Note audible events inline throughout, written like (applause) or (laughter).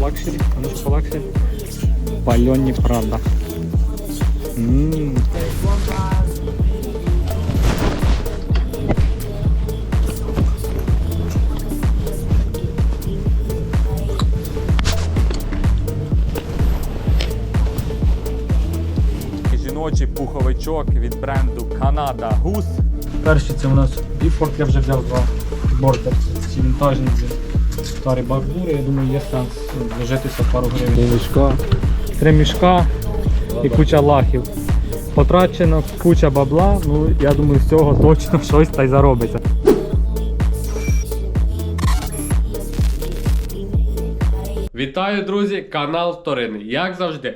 лакшері, а ну по лакшері. Пальоні правда. Ммм. Жіночий пуховичок від бренду Canada Goose. Перший це у нас Біфорд, я вже взяв два бордер. Ці вінтажні ці старі бардури, я думаю, є шанс вложитися пару гривень. мішка. Три мішка і куча лахів. Потрачено куча бабла, ну я думаю, з цього точно щось та й заробиться. Вітаю, друзі! Канал Вторинний. Як завжди,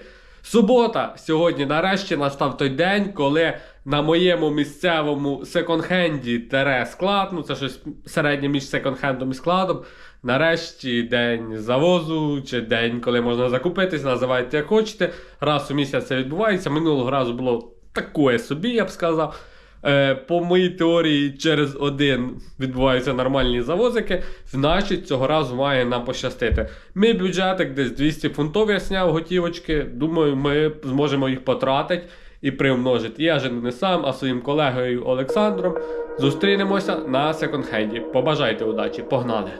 субота. Сьогодні нарешті настав той день, коли на моєму місцевому секонд-хенді тере склад, ну це щось середнє між секонд-хендом і складом. Нарешті день завозу чи день, коли можна закупитись, називайте як хочете. Раз у місяць це відбувається. Минулого разу було такое собі, я б сказав. Е, по моїй теорії, через один відбуваються нормальні завозики, значить цього разу має нам пощастити. Мій бюджетик десь 200 фунтов я сняв готівочки. Думаю, ми зможемо їх потратити і приумножити. Я же не сам, а своїм колегою Олександром. Зустрінемося на секонд-хенді. Побажайте удачі, погнали!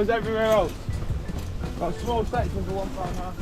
those everywhere else. Got small sections for one half.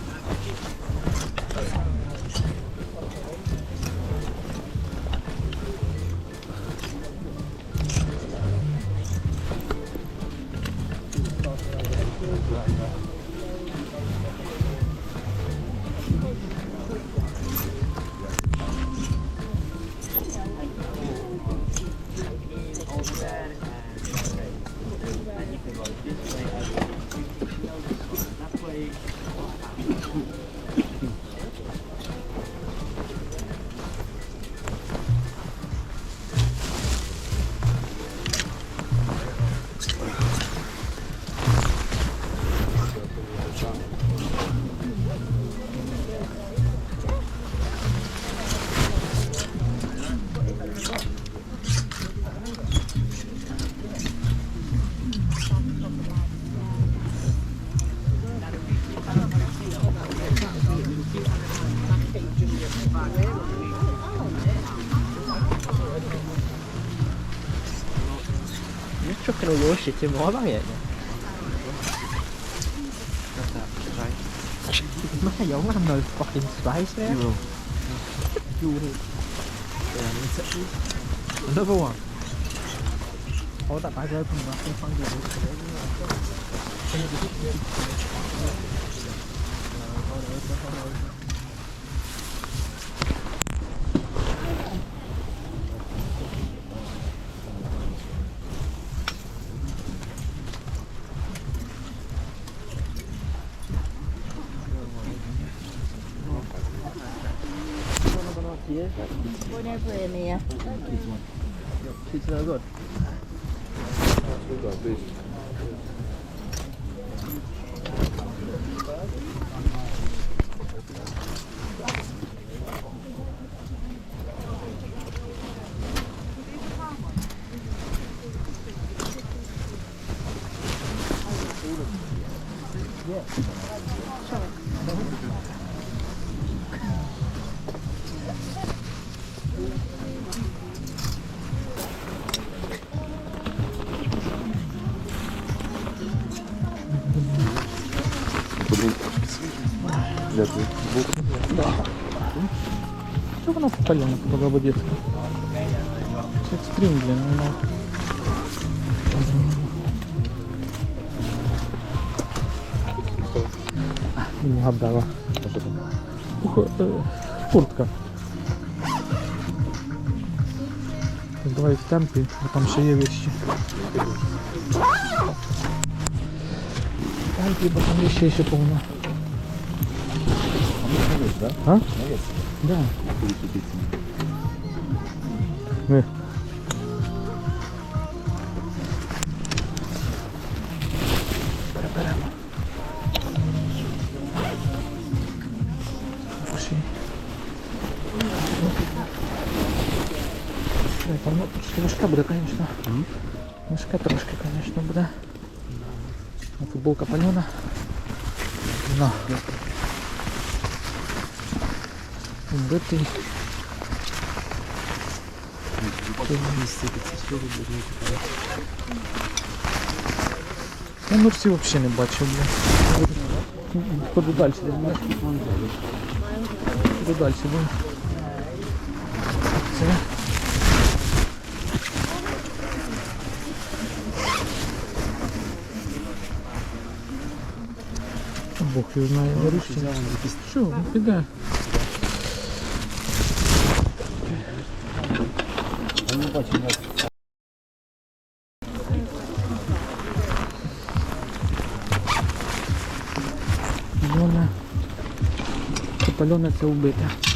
çok gonna worship him, why am I it? Not that. Mate, I won't have no fucking space there. You will. you will. Another one. Hold that bag open and I can find it. Hold it open, hold it open. Що вона попалена, коли водиться? Це екстрим, блін, вона. Не вгадала. Ух, е, Куртка. Давай в темпі, бо там ще є вещі. Ай, бо там вещей ще повно. А? Да. Не. Переберемо. Пошли. Ой, Там ну, трошки важка буде, звісно. Важка трошки, звісно, буде. А Футболка пальона. На. Вбитий. Я Нурсі взагалі не бачив, бля. Ходу далі, бля. Ходу далі. Це. Бог його знає, вирішить. Що, піде. Пальоне. Це пальоне це вбите.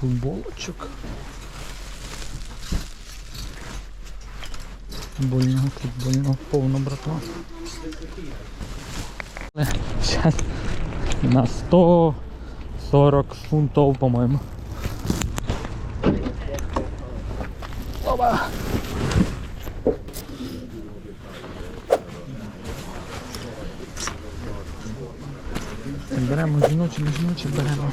Футболочок. Футбольного, футбольного повно, братва. Сейчас на 140 фунтов, по-моему. Опа! Беремо жіночі, не жіночі беремо.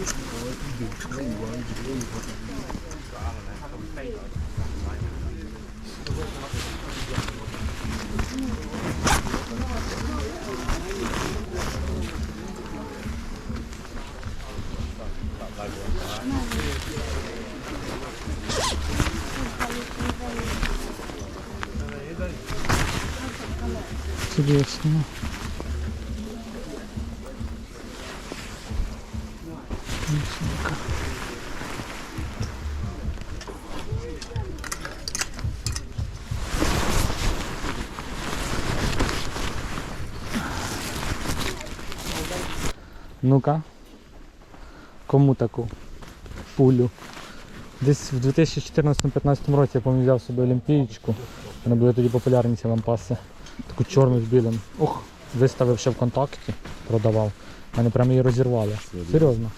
Интересно. Ясненько. Ну-ка. Кому таку пулю? Десь в 2014-15 році я пам'ятаю взяв собі олімпієчку. Вони були тоді популярні ці лампаси. Таку чорну з білим. Ох, виставив ще ВКонтакті, продавав. Мене прямо її розірвали. Серйозно.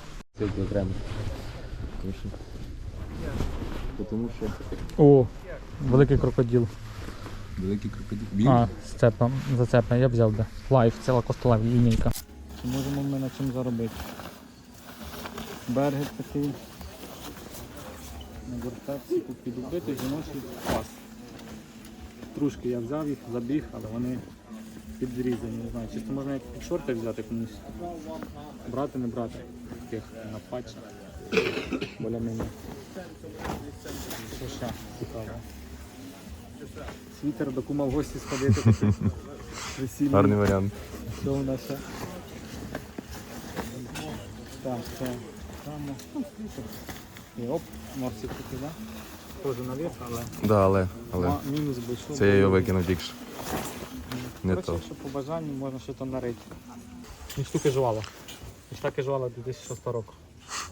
Тому що О, великий крокодил. великий крокодил. А, з цепом, за цепом я взяв би. Лайф, ціла костола лінійка. Чи можемо ми на чим заробити? Бергет такий. На гортації тут підубити жіночий пас. Трошки я взяв їх, забіг, але вони підрізані, не знаю. Чисто можна як під шорти взяти комусь. Брати, не брати. Таких на патчі. Боля мене. Що ще цікаво? Світер до кума в гості сходити. (laughs) Гарний варіант. Що у нас ще? Так, це само. Ну, світер. І оп, носик такий, да? Тоже наверх, але Да, але, але ма- мінус був. що це я його викинув тільки що. Не Коротше, то. якщо по бажанню можна щось там нарити. І штуки жвала. І штуки жвала 2006 року.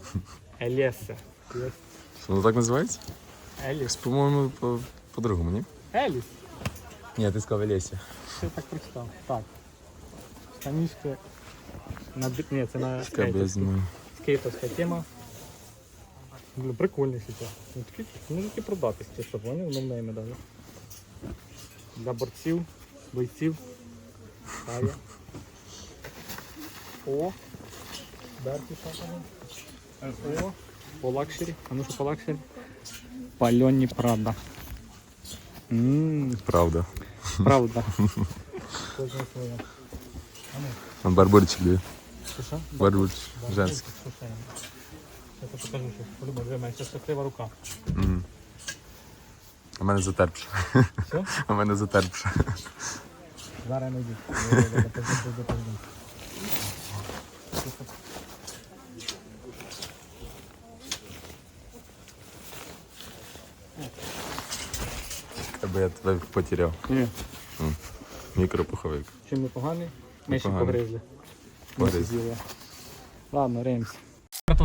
(laughs) Елєсе. Що воно так називається? Еліс. По-моєму, по- по-другому, ні? Еліс. Ні, ти сказав Елесі. Що я так прочитав? Так. Штанішки. На бі- Ні, це на Чекай, бо скейті. я знімаю. скейтовська тема. Блин, прикольний сейчас. Ну, такі, ну, такі продатись, чисто, поняв? Ну, нейми даже. Для борців, бойців. Тая. О. Берки шапани. О. По лакшері. (laughs) А ну що по лакшері? Пальонні Прада. Ммм, Правда. правда. Кожна своя. А барбурчик де? Що, що? Женський. ну, Я покажу, що по-любому, диви, в мене щаслива рука. Мгм. А мене затерпше. Що? А мене затерпше. Зараз не йдуть. Аби я тебе потеряв. Ні. Мікропуховик. Чим не поганий? Ми ще Непоганий. погризли. Погризли. Ладно, ремс.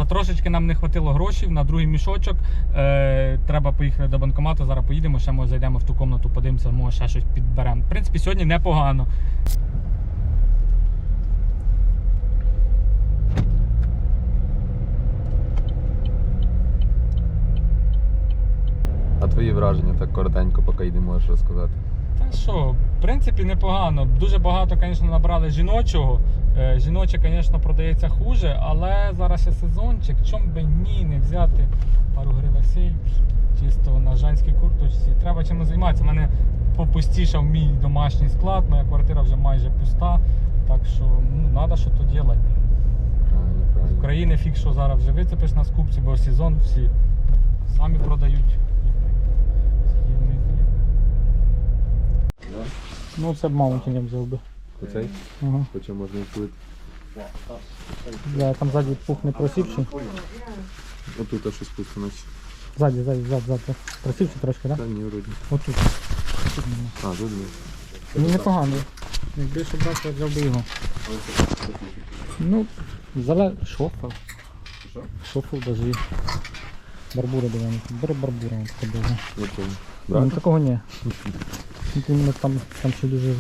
Трошечки нам не хватило грошей на другий мішочок. Е, треба поїхати до банкомату. Зараз поїдемо, ще може зайдемо в ту комнату, подивимося, може ще щось підберемо. В принципі, сьогодні непогано. А твої враження так коротенько, поки йди можеш розказати. Та що, в принципі, непогано. Дуже багато, звісно, набрали жіночого. Е, Жіноче, звісно, продається хуже, але зараз ще сезончик. Чом би ні, не взяти пару гривасей чисто на жанській курточці. Треба чимось займатися. У мене попустішав мій домашній склад, моя квартира вже майже пуста. Так що ну, треба щось робити. Правильно. Україні фік, що зараз вже вицепиш на скупці, бо сезон всі самі продають. Ну, це б маунтін я взяв би. Оцей? Ага. Хоча можна і купити. Я там ззаді пух не просівший. Отут аж щось пустимо. Ззаді, ззаді, ззаді, ззаді. Просівший трошки, так? Та ні, вроді. Отут. Тут нема. А, тут ні. Ну непогано. Якби ще брати, я взяв би його. Ну, зале... Шофер. Що? Шофер даже є. Барбура дивимо. Бери барбура, от. Не помню. Ну, такого ні. (laughs) Ну, там, там ще дуже.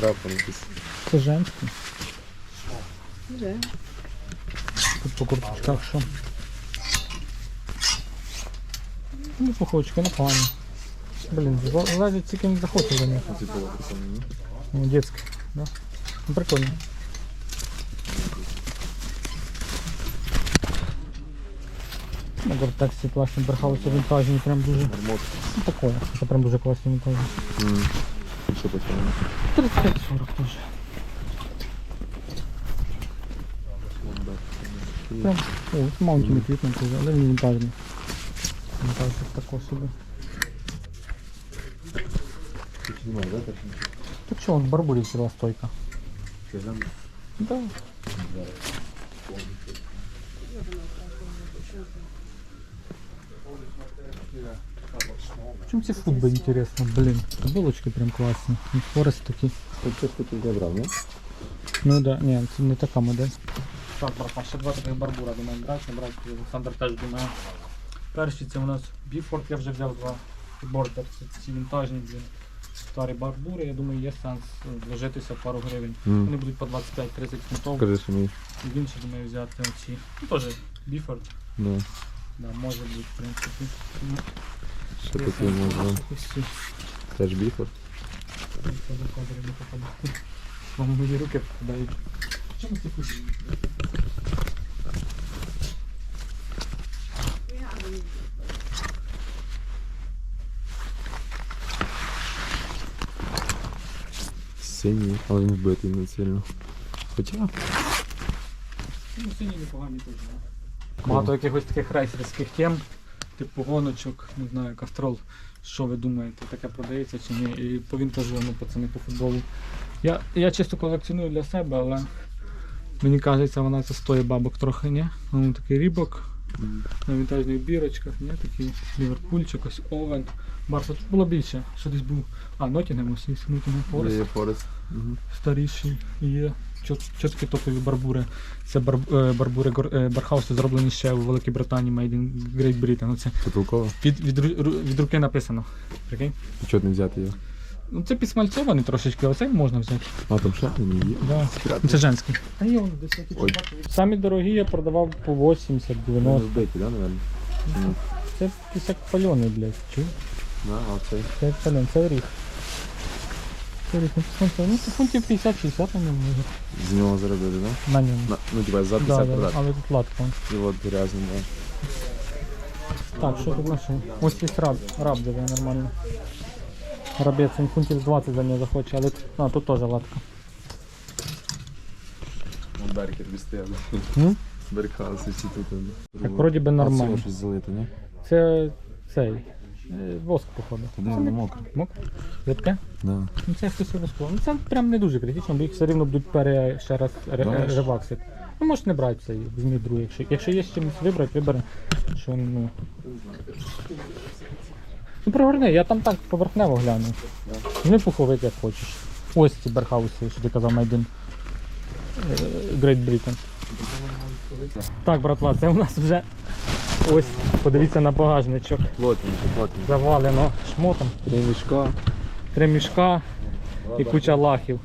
Брат там якийсь. Це женський. Тут по курточках що. Ну, пуховочки непогані. Блін, зла- лазять тільки не захоче за них. Типу, прикольно, ні? Ну, детське, да? Ну, прикольно. На гортексі класні брехалися вінтажні, прям дуже. Ну, такое. Це прям дуже класні вінтажні. Що по 35-40 теж. Прям, о, от маунтіни квітнуть теж, але він вінтажний. Вінтажний такого собі. Ти да, так? Так що, он в барбурі ціла стойка. Да. Чим ці футби інтересно, блін. Футболочки прям класні. І Форест такі. Ти щось хотів забрав, ні? Ну да, ні, це не така модель. Так, братан, ще два таких барбура думаємо брати, не брати. Олександр теж думає. Перші це у нас Біфорд, я вже взяв два бордер. Це ці вінтажні блін, старі барбури. Я думаю, є сенс е, вложитися пару гривень. М. Вони будуть по 25-30 фунтов. Скажи, що. І Він ще думаю взяти оці. Ну теж Біфорд. Да. Да, може бути, в принципі. Ну, Що є таке сенс можна? Теж біфор? Вам мої руки попадають. Чому ці футбі? Синій, але він вбитий не сильно. Хоча. Ну, сині непогані теж. Багато якихось таких рейсерських тем, типу гоночок, не знаю, кастрол. Що ви думаєте, таке продається чи ні? І по вінтажу, ну, пацани по футболу. Я, я чисто колекціоную для себе, але мені кажеться, вона це стоїть бабок трохи, ні? Ну, такий рібок на вінтажних бірочках, ні? Такий ліверпульчик, ось овен. Барса тут було більше, що десь був. А, Нотінгем ось є, Нотінгем Форест Форест. Старіші є що ж таке топові барбури. Це бар, е, барбури е, бархаусу зроблені ще у Великій Британії, Made in Great Britain. Ну, Це толково. Від, від, від руки написано. Прикинь? Чого не взяти його? Ну Це підсмальцьований трошечки, але цей можна взяти. А там шляпи є. Да. Це женський. А є он десь Самі дорогі я продавав по 80, 90. Розбиті, да, наверное? Це пісяк пальоний, блядь. Чи? Да, а це? Це пальон, це ріг ну фунтів 50-60 на ньому може. З нього заробили, да? На ньому. На, ну типа за 50 Да, да, але тут латка. І от грязно, да. Так, що тут наше? Ось є раб, раб диви, нормально. Рабець, він фунтів з 20 за нього захоче, але тут- а, тут теж латка. Он Беркер без тебе. М? Беркхаус інституту. Так, вроді би нормально. щось залито, ні? Це цей е, Воск, походу. Туди воно мокре. Мокре? Липке? Да. Ну це хтось обов'язково. Ну це прям не дуже критично, бо їх все рівно будуть пере ще раз ре- Знаєш. реваксити. Ну можеш не брати цей, візьміть другий. Якщо, якщо є з чимось вибрати, вибери. Що ну. Ну пригорни, я там так поверхнево гляну. Не пуховик як хочеш. Ось ці берхауси, що ти казав, in е, Great Britain. Так, братва, це у нас вже ось, подивіться на багажничок. Плотненько, плотненько. Завалено шмотом. Три мішка. Три мішка і куча лахів.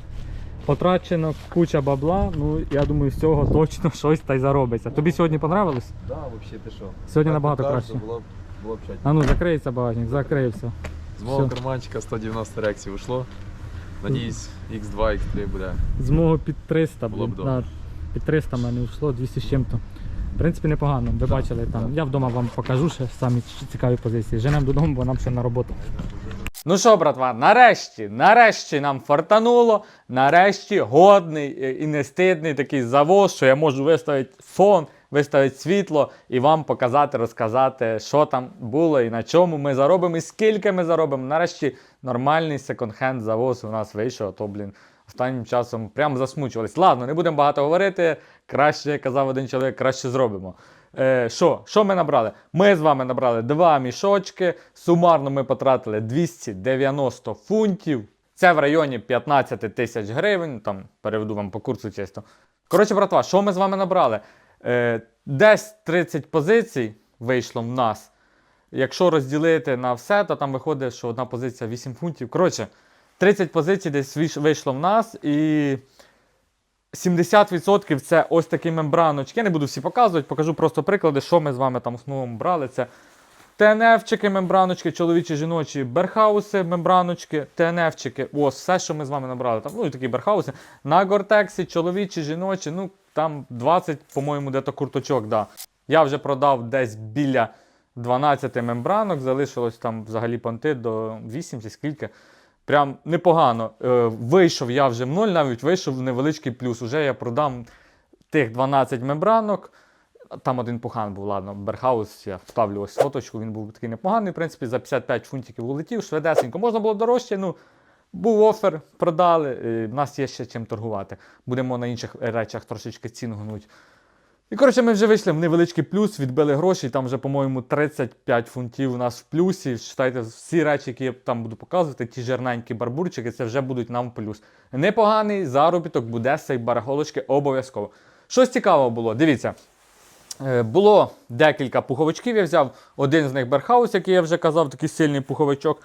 Потрачено куча бабла, ну я думаю, з цього точно (laughs) щось та й заробиться. Тобі сьогодні понравилось? Да, вообще ти що? Сьогодні набагато краще. Було, було б чать. А ну закриється багажник, закрився. З мого карманчика 190 реакцій ушло. Надіюсь, X2, X3 буде. З мого під 300, Було б да, під 300 в мене йшло, 200 з чим-то. В принципі, непогано. Ви бачили там. Я вдома вам покажу ще самі цікаві позиції. Женемо додому, бо нам ще на роботу. Ну що, братва, нарешті, нарешті нам фартануло. Нарешті годний е, і не стидний такий завоз, що я можу виставити фон, виставити світло і вам показати, розказати, що там було і на чому ми заробимо, і скільки ми заробимо. Нарешті нормальний секонд-хенд завоз у нас вийшов, а то, блін, останнім часом прям засмучувались. Ладно, не будемо багато говорити. Краще, казав один чоловік, краще зробимо. Е, Що? Що ми набрали? Ми з вами набрали два мішочки. Сумарно ми потратили 290 фунтів. Це в районі 15 тисяч гривень. Там переведу вам по курсу чисто. Коротше, братва, що ми з вами набрали? Е, Десь 30 позицій вийшло в нас. Якщо розділити на все, то там виходить, що одна позиція 8 фунтів. Коротше, 30 позицій десь вийшло в нас і 70% це ось такі мембраночки. Я не буду всі показувати, покажу просто приклади, що ми з вами там основному брали. Це ТНФчики, мембраночки, чоловічі, жіночі, берхауси, мембраночки, ТНФчики. Ось все, що ми з вами набрали. Там, ну і такі берхауси. На гортексі, чоловічі, жіночі, ну там 20, по-моєму, де-то курточок. Да. Я вже продав десь біля 12 мембранок, залишилось там взагалі понти до 8 чи скільки. Прям непогано. Е, вийшов я вже в ноль, навіть вийшов в невеличкий плюс. Уже я продам тих 12 мембранок. Там один пухан був, ладно, Берхаус, я вставлю ось фоточку, він був такий непоганий, в принципі, за 55 фунтиків улетів, швидесенько. Можна було дорожче, ну, був офер, продали, в нас є ще чим торгувати. Будемо на інших речах трошечки ціну гнуть. І коротше, ми вже вийшли в невеличкий плюс, відбили гроші, там вже, по-моєму, 35 фунтів у нас в плюсі. Считайте, всі речі, які я там буду показувати, ті жирненькі барбурчики, це вже будуть нам в плюс. Непоганий заробіток буде з цієї барахолочки обов'язково. Щось цікавого було, дивіться. Е, Було декілька пуховичків, я взяв один з них Берхаус, який я вже казав, такий сильний пуховичок.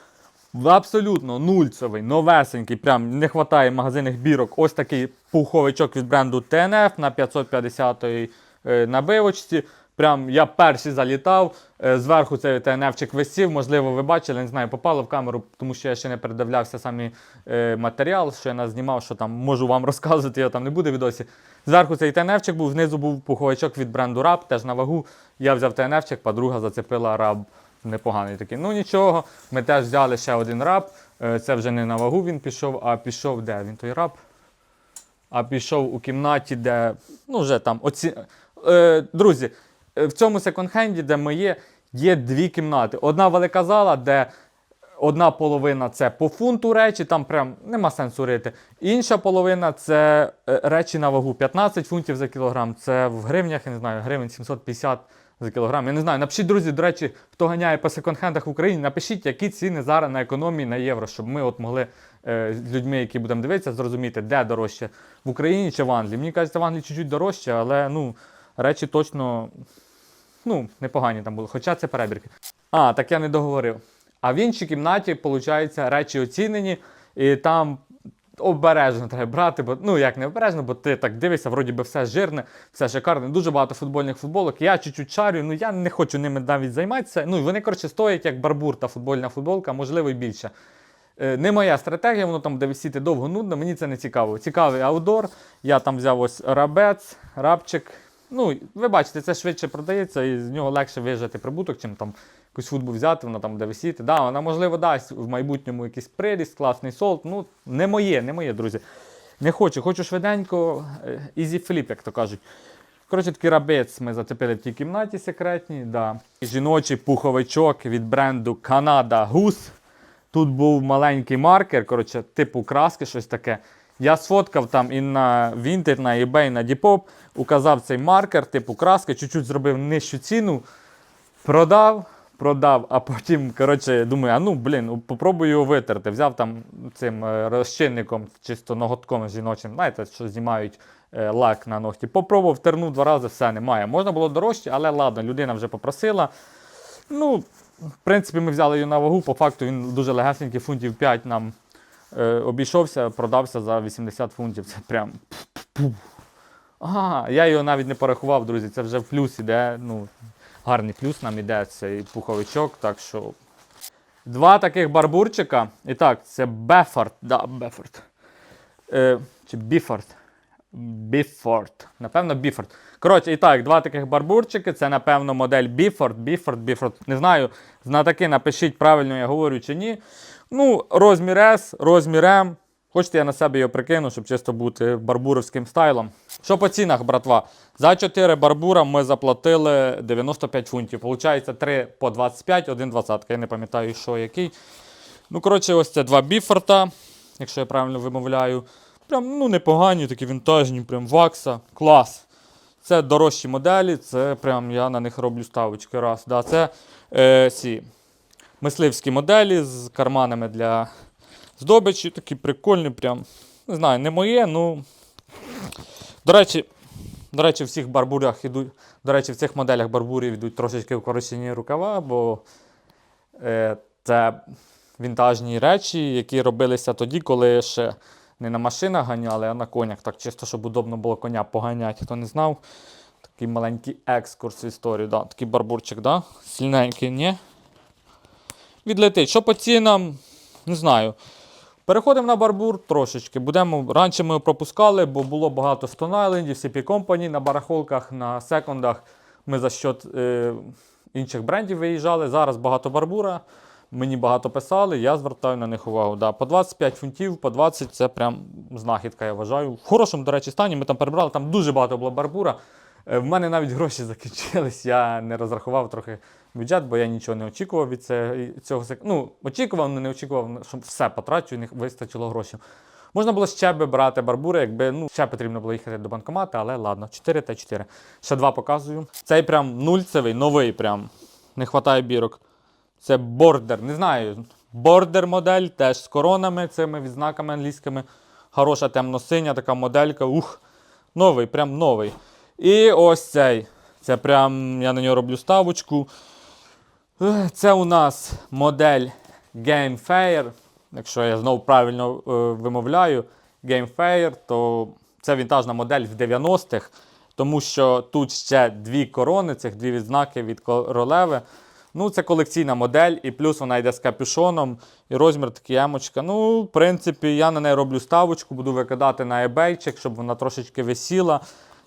Абсолютно нульцевий, новесенький, прям не вистачає магазинних бірок. Ось такий пуховичок від бренду TNF на 550 е, набивочці. Прям я перший залітав. е, Зверху цей ТНФчик висів. Можливо, ви бачили, не знаю, попало в камеру, тому що я ще не передивлявся самі е, матеріал, що я нас знімав, що там можу вам (laughs) розказувати, я там не буду відосі. Зверху цей ТНФчик був, знизу був пуховичок від бренду Rab, теж на вагу. Я взяв ТНФчик, подруга зацепила Rab. Непоганий такий. Ну нічого, ми теж взяли ще один раб. Е, Це вже не на вагу він пішов, а пішов де? Він той раб. А пішов у кімнаті, де. Ну, вже там. Оці... Е, друзі, е, в цьому секонд-хенді, де ми є, є дві кімнати. Одна велика зала, де одна половина це по фунту речі, там прям нема сенсу рити. Інша половина це е, речі на вагу 15 фунтів за кілограм. Це в гривнях, я не знаю, гривень 750 за кілограм. Я не знаю. Напишіть, друзі, до речі, хто ганяє по секонд-хендах в Україні, напишіть, які ціни зараз на економії на євро, щоб ми от могли з людьми, які будемо дивитися, зрозуміти, де дорожче в Україні чи в Англії. Мені кажеться, в Англії чуть-чуть дорожче, але ну, речі точно ну, непогані там були. Хоча це перебірки. А, так я не договорив. А в іншій кімнаті, виходить, речі оцінені, і там обережно треба брати, бо ну як не обережно, бо ти так дивишся, вроді би все жирне, все шикарне. Дуже багато футбольних футболок. Я чуть-чуть шарю, ну я не хочу ними навіть займатися. Ну і вони, коротше, стоять як барбур та футбольна футболка, можливо, і більше. Е, Не моя стратегія, воно там буде висіти довго нудно, мені це не цікаво. Цікавий аудор. Я там взяв ось рабець, рабчик. Ну, ви бачите, це швидше продається і з нього легше вижати прибуток, чим там якусь футбу взяти, вона там буде висіти. Да, вона, можливо, дасть в майбутньому якийсь приріст, класний солд. Ну, не моє, не моє, друзі. Не хочу, хочу швиденько, е, easy flip, як то кажуть. Коротше, такий рабець ми зацепили в тій кімнаті секретній. Да. Жіночий пуховичок від бренду Canada Goose. Тут був маленький маркер, коротше, типу краски, щось таке. Я сфоткав там і на Vinted, на eBay, на Depop, указав цей маркер, типу краски, чуть-чуть зробив нижчу ціну, продав, продав, а потім, коротше, думаю, а ну, блін, попробую його витерти. Взяв там цим е, розчинником, чисто ноготком жіночим, знаєте, що знімають е, лак на ногті. Попробував, тернув два рази, все, немає. Можна було дорожче, але ладно, людина вже попросила. Ну, в принципі, ми взяли її на вагу, по факту він дуже легесенький, фунтів 5 нам обійшовся, продався за 80 фунтів. Це прям. Ага, я його навіть не порахував, друзі. Це вже в плюс іде. Ну, гарний плюс нам іде цей пуховичок. Так що. Два таких барбурчика. І так, це Бефорд. Да, Бефорд. Е, чи Біфорд. Біфорд. Напевно, Біфорд. Коротше, і так, два таких барбурчики. Це, напевно, модель Біфорд, Біфорд, Біфорд. Не знаю, знатоки напишіть, правильно я говорю чи ні. Ну, розмір S, розмір M. Хочете, я на себе його прикину, щоб чисто бути барбуровським стайлом. Що по цінах, братва? За 4 барбура ми заплатили 95 фунтів. Получається 3 по 25, 1 20. Я не пам'ятаю, що який. Ну, коротше, ось це два біфорта, якщо я правильно вимовляю. Прям ну, непогані, такі вінтажні, прям вакса. Клас. Це дорожчі моделі, це прям я на них роблю ставочки. Раз. Да, це е, ці мисливські моделі з карманами для здобичі. Такі прикольні, прям. Не знаю, не моє, ну. До речі, до речі, в всіх барбурах ідуть. До речі, в цих моделях барбурів йдуть трошечки вкорочені рукава, бо е, це вінтажні речі, які робилися тоді, коли ще не на машинах ганяли, а на конях. Так чисто, щоб удобно було коня поганяти. Хто не знав, такий маленький екскурс в історію. Да, такий барбурчик, да? Сильненький, ні? Відлетить. Що по цінам, не знаю. Переходимо на барбур трошечки. Будемо, раніше ми пропускали, бо було багато Island, CP Company на барахолках, на секондах. Ми за счет е, інших брендів виїжджали. Зараз багато барбура. Мені багато писали, я звертаю на них увагу. Да. По 25 фунтів, по 20 це прям знахідка, я вважаю. В хорошому, до речі, стані ми там перебрали, там дуже багато було барбура. Е, В мене навіть гроші (laughs) закінчились, я не розрахував трохи бюджет, бо я нічого не очікував від цього. Ну, очікував, але не очікував, що все потрачу і не вистачило грошей. Можна було ще би брати барбури, якби ну, ще потрібно було їхати до банкомата, але ладно, 4 та 4. Ще два показую. Цей прям нульцевий, новий прям. Не вистачає бірок. Це бордер, не знаю. Бордер модель, теж з коронами, цими відзнаками англійськими. Хороша темно-синя така моделька. Ух, новий, прям новий. І ось цей. Це прям я на нього роблю ставочку. Це у нас модель Game Fair. Якщо я знову правильно е, вимовляю, Game Fair, то це вінтажна модель в 90-х, тому що тут ще дві корони, цих дві відзнаки від королеви. Ну, це колекційна модель, і плюс вона йде з капюшоном, і розмір такий емочка. Ну, в принципі, я на неї роблю ставочку, буду викидати на eBay, щоб вона трошечки висіла.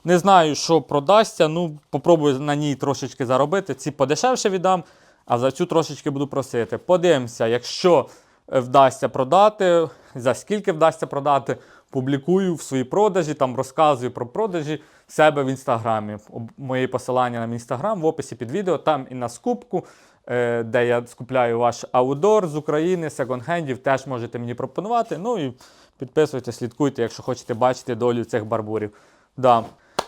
Не знаю, що продасться. Ну, попробую на ній трошечки заробити. Ці подешевше віддам, а за цю трошечки буду просити. Подивимося, якщо е, вдасться продати, за скільки вдасться продати, публікую в свої продажі, там розказую про продажі себе в інстаграмі. Мої посилання на інстаграм в описі під відео, там і на скупку, е, де я скупляю ваш аудор з України, секонд-хендів, теж можете мені пропонувати. Ну і підписуйтесь, слідкуйте, якщо хочете бачити долю цих барбурів. Да.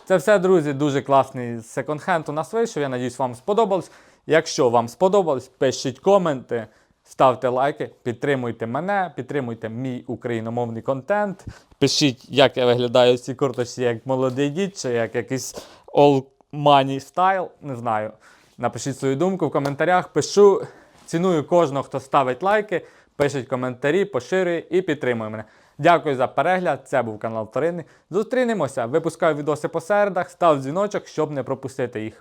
Це все, друзі, дуже класний секонд-хенд у нас вийшов. Я надіюсь, вам сподобалось. Якщо вам сподобалось, пишіть коменти, ставте лайки, підтримуйте мене, підтримуйте мій україномовний контент. Пишіть, як я виглядаю в цій курточці, як молодий дід, чи як якийсь old money style, не знаю. Напишіть свою думку в коментарях. Пишу, ціную кожного, хто ставить лайки, пишіть коментарі, поширює і підтримує мене. Дякую за перегляд. Це був канал Вторинний. Зустрінемося. Випускаю відоси по середах, став дзвіночок, щоб не пропустити їх.